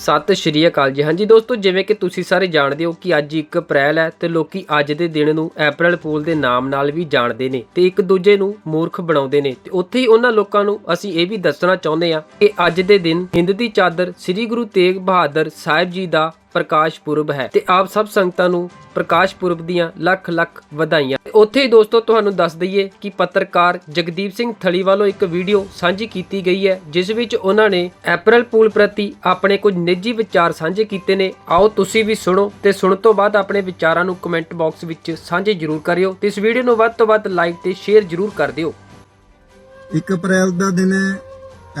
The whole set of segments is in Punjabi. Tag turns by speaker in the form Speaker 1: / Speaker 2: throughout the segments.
Speaker 1: ਸਤਿ ਸ਼੍ਰੀ ਅਕਾਲ ਜੀ। ਹਾਂਜੀ ਦੋਸਤੋ, ਜਿਵੇਂ ਕਿ ਤੁਸੀਂ ਸਾਰੇ ਜਾਣਦੇ ਹੋ ਕਿ ਅੱਜ 1 ਅਪ੍ਰੈਲ ਹੈ ਤੇ ਲੋਕੀ ਅੱਜ ਦੇ ਦਿਨ ਨੂੰ ਅਪ੍ਰੈਲ ਫੂਲ ਦੇ ਨਾਮ ਨਾਲ ਵੀ ਜਾਣਦੇ ਨੇ ਤੇ ਇੱਕ ਦੂਜੇ ਨੂੰ ਮੂਰਖ ਬਣਾਉਂਦੇ ਨੇ। ਤੇ ਉੱਥੇ ਹੀ ਉਹਨਾਂ ਲੋਕਾਂ ਨੂੰ ਅਸੀਂ ਇਹ ਵੀ ਦੱਸਣਾ ਚਾਹੁੰਦੇ ਹਾਂ ਕਿ ਅੱਜ ਦੇ ਦਿਨ ਹਿੰਦ ਦੀ ਚਾਦਰ ਸ੍ਰੀ ਗੁਰੂ ਤੇਗ ਬਹਾਦਰ ਸਾਹਿਬ ਜੀ ਦਾ ਪ੍ਰਕਾਸ਼ ਪੁਰਬ ਹੈ ਤੇ ਆਪ ਸਭ ਸੰਗਤਾਂ ਨੂੰ ਪ੍ਰਕਾਸ਼ ਪੁਰਬ ਦੀਆਂ ਲੱਖ ਲੱਖ ਵਧਾਈਆਂ। ਉੱਥੇ ਹੀ ਦੋਸਤੋ ਤੁਹਾਨੂੰ ਦੱਸ ਦਈਏ ਕਿ ਪੱਤਰਕਾਰ ਜਗਦੀਪ ਸਿੰਘ ਥਲੀ ਵੱਲੋਂ ਇੱਕ ਵੀਡੀਓ ਸਾਂਝੀ ਕੀਤੀ ਗਈ ਹੈ, ਜਿਸ ਵਿੱਚ ਉਹਨਾਂ ਨੇ ਅਪ੍ਰੈਲ ਪੂਲ ਪ੍ਰਤੀ ਆਪਣੇ ਕੁਝ ਨਿੱਜੀ ਵਿਚਾਰ ਸਾਂਝੇ ਕੀਤੇ ਨੇ। ਆਓ ਤੁਸੀਂ ਵੀ ਸੁਣੋ ਤੇ ਸੁਣ ਤੋਂ ਬਾਅਦ ਆਪਣੇ ਵਿਚਾਰਾਂ ਨੂੰ ਕਮੈਂਟ ਬਾਕਸ ਵਿੱਚ ਸਾਂਝੇ ਜ਼ਰੂਰ ਕਰਿਓ। ਤੇ ਇਸ ਵੀਡੀਓ ਨੂੰ ਵੱਧ ਤੋਂ ਵੱਧ ਲਾਈਕ ਤੇ ਸ਼ੇਅਰ ਜ਼ਰੂਰ ਕਰ ਦਿਓ।
Speaker 2: 1 ਅਪ੍ਰੈਲ ਦਾ ਦਿਨ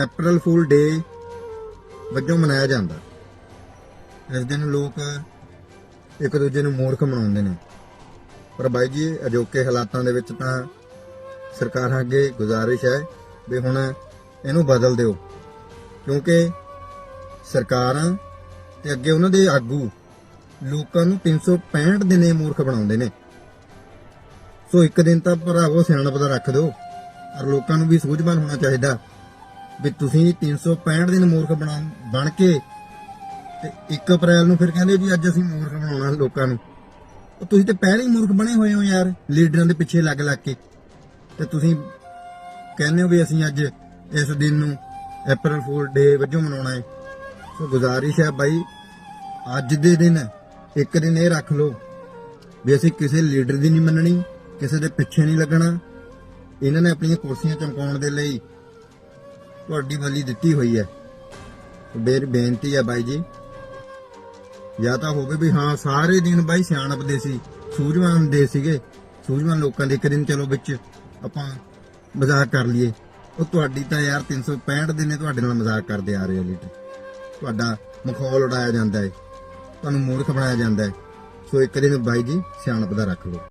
Speaker 2: ਅਪ੍ਰੈਲ ਫੂਲ ਡੇ ਵਜੋਂ ਮਨਾਇਆ ਜਾਂਦਾ। ਇਸ ਦਿਨ ਲੋਕ ਇੱਕ ਦੂਜੇ ਨੂੰ ਮੂਰਖ ਬਣਾਉਂਦੇ ਨੇ। ਪਰ ਬਾਈ ਜੀ, ਅਜੋਕੇ ਹਾਲਾਤਾਂ ਦੇ ਵਿੱਚ ਤਾਂ ਸਰਕਾਰਾਂ ਅੱਗੇ ਗੁਜ਼ਾਰਿਸ਼ ਹੈ ਵੀ ਹੁਣ ਇਹਨੂੰ ਬਦਲ ਦਿਓ। ਕਿਉਂਕਿ ਸਰਕਾਰਾਂ ਤੇ ਅੱਗੇ ਉਹਨਾਂ ਦੇ ਆਗੂ ਲੋਕਾਂ ਨੂੰ 365 ਦਿਨੇ ਮੂਰਖ ਬਣਾਉਂਦੇ ਨੇ। ਸੋ ਇੱਕ ਦਿਨ ਤਾਂ ਭਰਾਵੋ ਸਿਆਣਪ ਦਾ ਰੱਖ ਦਿਓ। ਔਰ ਲੋਕਾਂ ਨੂੰ ਵੀ ਸੂਝਵਾਨ ਹੋਣਾ ਚਾਹੀਦਾ ਵੀ ਤੁਸੀਂ 365 ਦਿਨ ਮੂਰਖ ਬਣਾ, ਬਣ ਕੇ ਤੇ 1 ਅਪ੍ਰੈਲ ਨੂੰ ਫਿਰ ਕਹਿੰਦੇ ਜੀ ਅੱਜ ਅਸੀਂ ਮੂਰਖ ਬਣਾਉਣਾ ਲੋਕਾਂ ਨੂੰ। ਉਹ ਤੁਸੀਂ ਤੇ ਪਹਿਲੇ ਹੀ ਮੂਰਖ ਬਣੇ ਹੋਏ ਹੋ ਯਾਰ, ਲੀਡਰਾਂ ਦੇ ਪਿੱਛੇ ਲੱਗ ਲੱਗ ਕੇ। ਤੇ ਤੁਸੀਂ ਕਹਿੰਦੇ ਹੋ ਵੀ ਅਸੀਂ ਅੱਜ ਇਸ ਦਿਨ ਨੂੰ ਅਪ੍ਰੈਲ ਫੂਲ ਡੇ ਵਜੋਂ ਮਨਾਉਣਾ ਹੈ। ਸੋ ਗੁਜ਼ਾਰਿਸ਼ ਹੈ ਬਾਈ, ਅੱਜ ਦੇ ਦਿਨ ਇੱਕ ਦਿਨ ਇਹ ਰੱਖ ਲਓ ਵੀ ਅਸੀਂ ਕਿਸੇ ਲੀਡਰ ਦੀ ਨਹੀਂ ਮੰਨਣੀ, ਕਿਸੇ ਦੇ ਪਿੱਛੇ ਨਹੀਂ ਲੱਗਣਾ। ਇਹਨਾਂ ਨੇ ਆਪਣੀਆਂ ਕੁਰਸੀਆਂ ਚਮਕਾਉਣ ਦੇ ਲਈ ਤੁਹਾਡੀ ਬਲੀ ਦਿੱਤੀ ਹੋਈ ਹੈ। ਬੇਰ ਬੇਨਤੀ ਹੈ ਬਾਈ ਜੀ। ਜਾਂ ਤਾਂ ਹੋਵੇ ਵੀ ਹਾਂ, ਸਾਰੇ ਦਿਨ ਬਾਈ ਸਿਆਣਪ ਦੇ ਸੀ, ਸੂਝਵਾਨ ਦੇ ਸੀਗੇ। ਸੂਝਵਾਨ ਲੋਕਾਂ ਦੇ ਇੱਕ ਦਿਨ ਚਲੋ ਵਿੱਚ ਆਪਾਂ ਮਜ਼ਾਕ ਕਰ ਲਈਏ। ਉਹ ਤੁਹਾਡੀ ਤਾਂ ਯਾਰ 365 ਦਿਨੇ ਤੁਹਾਡੇ ਨਾਲ ਮਜ਼ਾਕ ਕਰਦੇ ਆ ਰਹੇ ਆ ਲੀਡਰ ਤੁਹਾਡਾ ਮਖੌਲ ਉਡਾਇਆ ਜਾਂਦਾ ਹੈ ਤੁਹਾਨੂੰ ਮੂਰਖ ਬਣਾਇਆ ਜਾਂਦਾ ਹੈ ਸੋ ਇੱਕ ਦਿਨ ਬਾਈ ਜੀ ਸਿਆਣਪ ਦਾ ਰੱਖ ਲਓ।